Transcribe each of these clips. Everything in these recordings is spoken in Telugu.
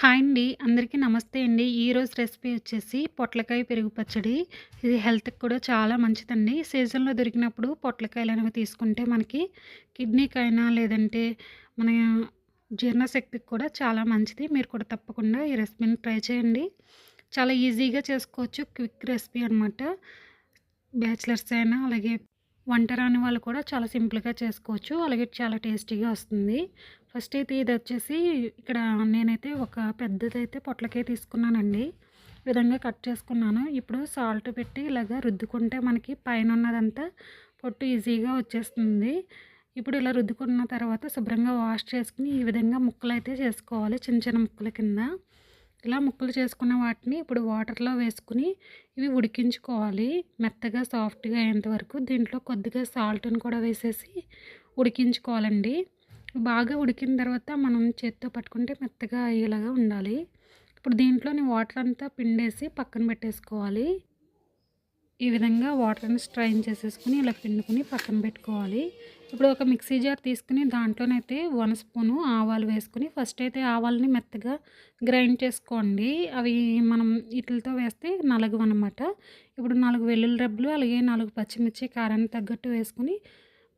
హాయ్ అండి. అందరికీ నమస్తే అండి. ఈరోజు రెసిపీ వచ్చేసి పొట్లకాయ పెరుగు పచ్చడి. ఇది హెల్త్కి కూడా చాలా మంచిదండి. సీజన్లో దొరికినప్పుడు పొట్లకాయలు అనేవి తీసుకుంటే మనకి కిడ్నీకైనా లేదంటే మన జీర్ణశక్తికి కూడా చాలా మంచిది. మీరు కూడా తప్పకుండా ఈ రెసిపీని ట్రై చేయండి. చాలా ఈజీగా చేసుకోవచ్చు. క్విక్ రెసిపీ అనమాట బ్యాచిలర్స్ అయినా అలాగే వంట రాని వాళ్ళు కూడా చాలా సింపుల్గా చేసుకోవచ్చు. అలాగే చాలా టేస్టీగా వస్తుంది. ఫస్ట్ అయితే ఇది వచ్చేసి ఇక్కడ నేనైతే ఒక పెద్దదైతే పొట్లకాయ తీసుకున్నానండి. ఈ విధంగా కట్ చేసుకున్నాను. ఇప్పుడు సాల్ట్ పెట్టి ఇలాగ రుద్దుకుంటే మనకి పైన ఉన్నదంతా పొట్టు ఈజీగా వచ్చేస్తుంది. ఇప్పుడు ఇలా రుద్దుకున్న తర్వాత శుభ్రంగా వాష్ చేసుకుని ఈ విధంగా ముక్కలు అయితే చేసుకోవాలి. చిన్న చిన్న ముక్కల కింద. ఇలా ముక్కలు చేసుకున్న వాటిని ఇప్పుడు వాటర్లో వేసుకుని ఇవి ఉడికించుకోవాలి. మెత్తగా సాఫ్ట్గా అయ్యేంత వరకు దీంట్లో కొద్దిగా సాల్ట్ని కూడా వేసేసి ఉడికించుకోవాలండి. బాగా ఉడికిన తర్వాత మనం చేత్తో పట్టుకుంటే మెత్తగా అయ్యేలాగా ఉండాలి. ఇప్పుడు దీంట్లోని వాటర్ అంతా పిండేసి పక్కన పెట్టేసుకోవాలి. ఈ విధంగా వాటర్ని స్ట్రైన్ చేసేసుకుని ఇలా పిండుకొని పక్కన పెట్టుకోవాలి. ఇప్పుడు ఒక మిక్సీ జార్ తీసుకుని దాంట్లోనైతే వన్ స్పూను ఆవాలు వేసుకుని ఫస్ట్ అయితే ఆవాలని మెత్తగా గ్రైండ్ చేసుకోండి. అవి మనం ఇట్లతో వేస్తే నలుగు అనమాట ఇప్పుడు నాలుగు వెల్లుల్లి రబ్బులు అలాగే నాలుగు పచ్చిమిర్చి కారానికి తగ్గట్టు వేసుకుని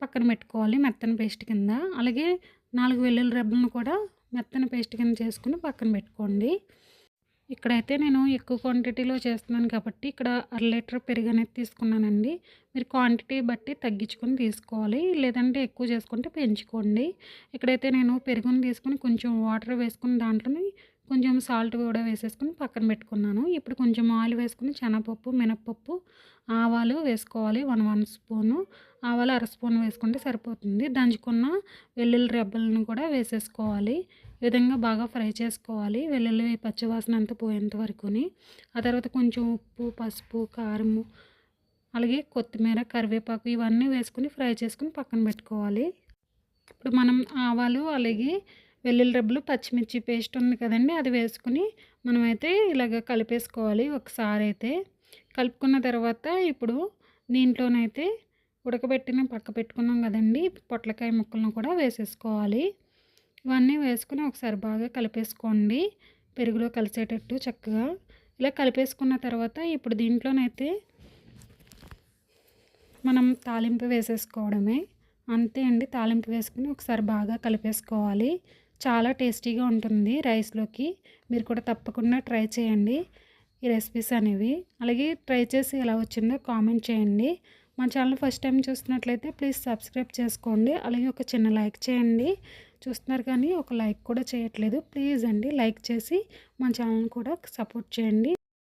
పక్కన పెట్టుకోవాలి మెత్తని పేస్ట్ కింద. అలాగే నాలుగు వెల్లుల్లి రబ్బలను కూడా మెత్తని పేస్ట్ కింద చేసుకుని పక్కన పెట్టుకోండి. ఇక్కడైతే నేను ఎక్కువ క్వాంటిటీలో చేస్తున్నాను కాబట్టి ఇక్కడ అర లీటర్ పెరుగు అనేది తీసుకున్నానండి. మీరు క్వాంటిటీ బట్టి తగ్గించుకొని తీసుకోవాలి. లేదంటే ఎక్కువ చేసుకుంటే పెంచుకోండి. ఇక్కడైతే నేను పెరుగుని తీసుకొని కొంచెం వాటర్ వేసుకుని దాంట్లోని కొంచెం సాల్ట్ కూడా వేసేసుకుని పక్కన పెట్టుకున్నాను. ఇప్పుడు కొంచెం ఆయిల్ వేసుకుని శనగపప్పు మినప్పప్పు ఆవాలు వేసుకోవాలి. One one spoon. ఆవాలు అర స్పూన్ వేసుకుంటే సరిపోతుంది. దంచుకున్న వెల్లుల్లి రెబ్బలను కూడా వేసేసుకోవాలి. ఈ విధంగా బాగా ఫ్రై చేసుకోవాలి. వెల్లుల్లి పచ్చివాసన అంతా పోయేంత వరకుని. ఆ తర్వాత కొంచెం ఉప్పు పసుపు కారము అలాగే కొత్తిమీర కరివేపాకు ఇవన్నీ వేసుకుని ఫ్రై చేసుకుని పక్కన పెట్టుకోవాలి. ఇప్పుడు మనం ఆవాలు అలాగే వెల్లుల్లి రబ్బులు పచ్చిమిర్చి పేస్ట్ ఉంది కదండి అది వేసుకుని మనమైతే ఇలాగ కలిపేసుకోవాలి ఒకసారి అయితే కలుపుకున్న తర్వాత ఇప్పుడు దీంట్లోనైతే ఉడకబెట్టిన పక్క పెట్టుకున్నాం కదండి పొట్లకాయ ముక్కలను కూడా వేసేసుకోవాలి. ఇవన్నీ వేసుకుని ఒకసారి బాగా కలిపేసుకోండి పెరుగులో కలిసేటట్టు చక్కగా. ఇలా కలిపేసుకున్న తర్వాత ఇప్పుడు దీంట్లోనైతే మనం తాలింపు వేసేసుకోవడమే. అంతే అండి తాలింపు వేసుకుని ఒకసారి బాగా కలిపేసుకోవాలి. చాలా టేస్టీగా ఉంటుంది రైస్లోకి. మీరు కూడా తప్పకుండా ట్రై చేయండి ఈ రెసిపీస్ అనేవి. అలాగే ట్రై చేసి ఎలా వచ్చిందో కామెంట్ చేయండి. మా ఛానల్ ఫస్ట్ టైం చూస్తున్నట్లయితే ప్లీజ్ సబ్స్క్రైబ్ చేసుకోండి. అలాగే ఒక చిన్న లైక్ చేయండి. చూస్తున్నారు కానీ ఒక లైక్ కూడా చేయట్లేదు. ప్లీజ్ అండి లైక్ చేసి మా ఛానల్ కూడా సపోర్ట్ చేయండి.